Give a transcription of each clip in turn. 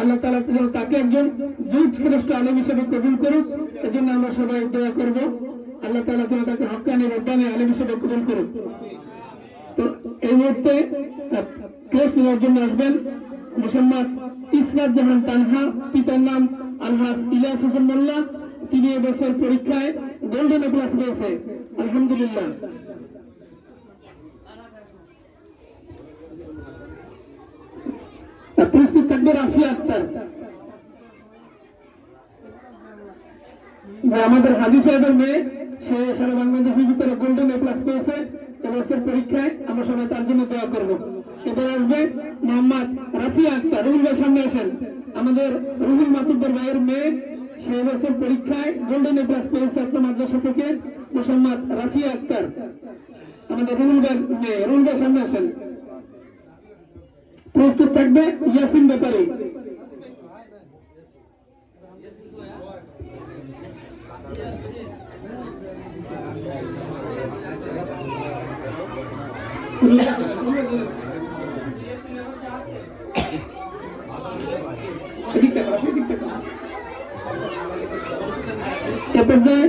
আল্লাহ তালা যেন তাকে একজন যুগ শ্রেষ্ঠ আলেম হিসেবে কবুল করুক এজন্য আমরা সবাই দয়া করব। আল্লাহ তালা যেন তাকে হক্কানি রব্বানি আলেম হিসেবে কবুল করুক। তো এই মুহূর্তে ক্রেস্ট নেওয়ার জন্য আসবেন মুসম্মদ ইসরাত জাহান তানহা, পিতার নাম আলহাস ইলিয়াস হোসেন মোল্লা। তিনি এবছর পরীক্ষায় গোল্ডেন এ প্লাস পেয়েছে। আলহামদুলিল্লাহ আর প্রস্তুত থাকবে রাফিয়া আক্তার যে আমাদের হাজি সাহেবের মেয়ে, সে সারা বাংলাদেশের ভিতরে গোল্ডেন এ প্লাস পেয়েছে। এবছর পরীক্ষায় আমরা সবাই তার জন্য দোয়া করব। এবার আসবে মোহাম্মদ রাফিয়া আক্তার। রুহুল ভাই সামনে আসেন। আমাদের রুহুল মাতুব্বর ভাইয়ের মেয়ে, সে এবছর পরীক্ষায় গোল্ডেন এ প্লাস পেয়েছে একটা মাদ্রাসা থেকে। মোহাম্মদ রাফিয়া আক্তার। আমাদের রুহুল ভাই মেয়ে। রুহুল ভাই সামনে আসেন। প্রস্তুত থাকবে ইয়াসিন ব্যাপারী এদিক থেকে আসো, এদিক থেকে আসো। এ পর্যায়ে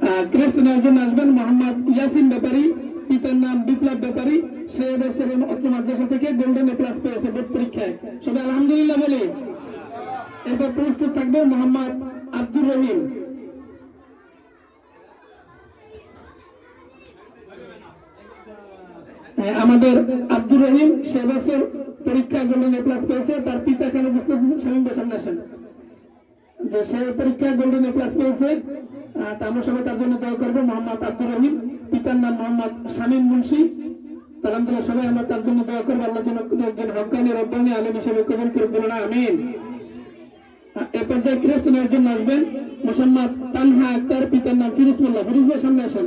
আহ, ক্রেস্ট নেওয়ার জন্য আসবেন মোহাম্মদ ইয়াসিন ব্যাপারী পিতার নাম বিপ্লব ব্যাপারী। সে এবছর অত্র মাদ্রাসা থেকে গোল্ডেন এ প্লাস পেয়েছে বোর্ড পরীক্ষায়। সবাই আলহামদুলিল্লাহ বলি। এরপর প্রস্তুত থাকবে মোহাম্মদ আব্দুর রহিম। হ্যাঁ, আমাদের আব্দুর রহিম সে বছর পরীক্ষা গোল্ডেন এ প্লাস পেয়েছে। তার পিতা কেন আছেন স্বামী সামনে আসেন। যে সে পরীক্ষায় গোল্ডেন এ প্লাস পেয়েছে। আমরা সবাই তার জন্য দোয়া করব। মোহাম্মদ আব্দুর রহিম। পিতার নাম মোহাম্মদ শামীম মুন্সি। আলহামদুলিল্লাহ সবাই আমরা তার জন্য দোয়া করব আল্লাহ জন্য একজন হকানি, রব্বানি, আলম হিসেবে কবুল করে বলুন আমিন। এ পর্যায়ে ক্রেস্ট জন্য আসবেন মোসাম্মদ তানহা আক্তার, পিতার নাম ফিরুজ মোল্লা ফিরুজ ভাই সামনে আসেন।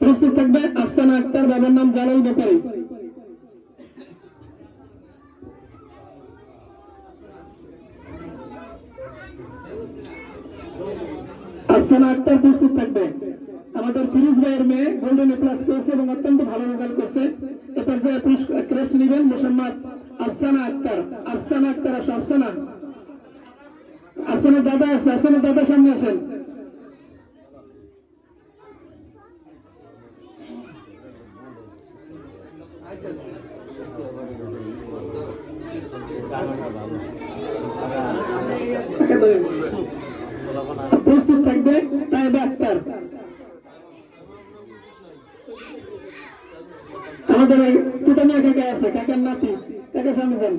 প্রস্তুত থাকবে আফসানা আক্তার, বাবার নাম জালাল ব্যাপারী আক্তার প্রস্তুত থাকবে। আমাদের ফিরোজ ভাইয়ের মেয়ে গোল্ডেন প্লাস পেয়েছে এবং অত্যন্ত ভালো রেজাল্ট করছে। এ পর্যায়ে ক্রেস্ট নেবেন মোসাম্মদ আফসানা আক্তার। আফসানা আক্তার আসো, আফসানা। আফসানা দাদা আসছে আফসানা দাদা সামনে আসেন। প্রস্তুত থাকবে তাইবা আক্তার আমাদের এই তুতানিয়া কাকা আছে, কাকার নাতি। কাকা সামনে যান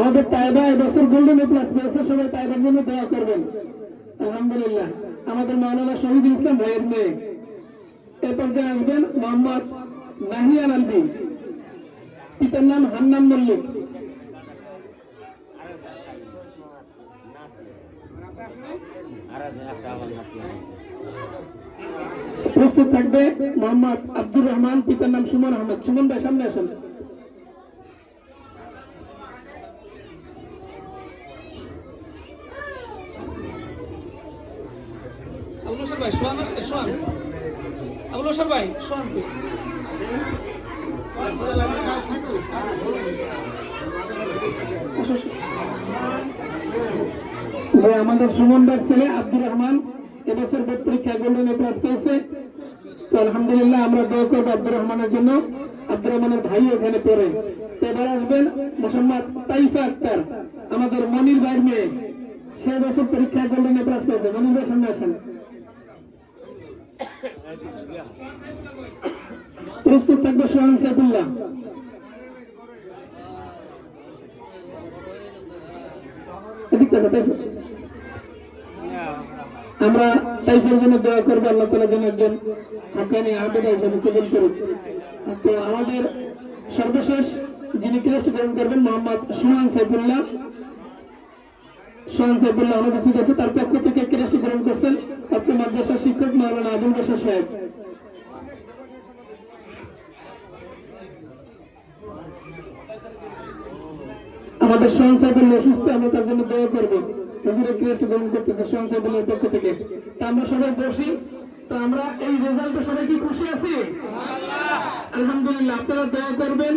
আমাদের তাইবা এবছর গোল্ডেন প্লাস পেয়েছে সবাই তাইবার জন্য দোয়া করবেন। আলহামদুলিল্লাহ। আমাদের মাওলানা শহীদ ইসলাম ভাইয়ের মেয়ে। এ পর্যায়ে আসবেন মোহাম্মদ নাহিয়ান আলবি পিতার নাম হান্নান মল্লিক। প্রস্তুত থাকবে মোহাম্মদ আব্দুর রহমান, পিতার নাম সুমন আহমেদ। সুমন ভাই, সামনে আসেন। ভাই, সোহান আসছে হোসেন ভাই, সোহান যে আমাদের সুমন ভাইয়ের ছেলে আব্দুর রহমান এবছর বোর্ড পরীক্ষায় গোল্ডেন এ প্লাস পেয়েছে। তো আলহামদুলিল্লাহ আমরা দোয়া করব আব্দুর রহমানের জন্য। আব্দুর রহমানের ভাই ওখানে পড়ে। এবার আসবেন মোসাম্মদ তাইফা আক্তার আমাদের মনির ভাইয়ের মেয়ে। সে বছর পরীক্ষায় গোল্ডেন এ প্লাস পেয়েছে। মনির ভাই সামনে আসেন। প্রস্তুত থাকবে সোহান সাইফুল্লাহ। এদিক থেকে, তাইফা। আমরা তাইফের জন্য দোয়া করব, আল্লাহ তালা যেন একজন হাকানি আবেদা হিসেবে কবুল করুক। তো আমাদের সর্বশেষ যিনি ক্রেস্ট গ্রহণ করবেন, মোহাম্মদ সুমান সাইফুল্লাহ। সোহান সাইফুল্লাহ অনুপস্থিত আছে, তার পক্ষ থেকে ক্রেস্ট গ্রহণ করছেন ছাত্র মাদ্রাসার শিক্ষক মাওলানা আবুল বসর সাহেব। আমাদের সোহান সাইফুল্লাহ অসুস্থ, আমরা তার জন্য দোয়া করব। করতেছে পক্ষ থেকে। তা আমরা সবাই বসি তো আমরা এই রেজাল্টে সবাই কি খুশি আছি? আলহামদুলিল্লাহ, আপনারা দয়া করবেন।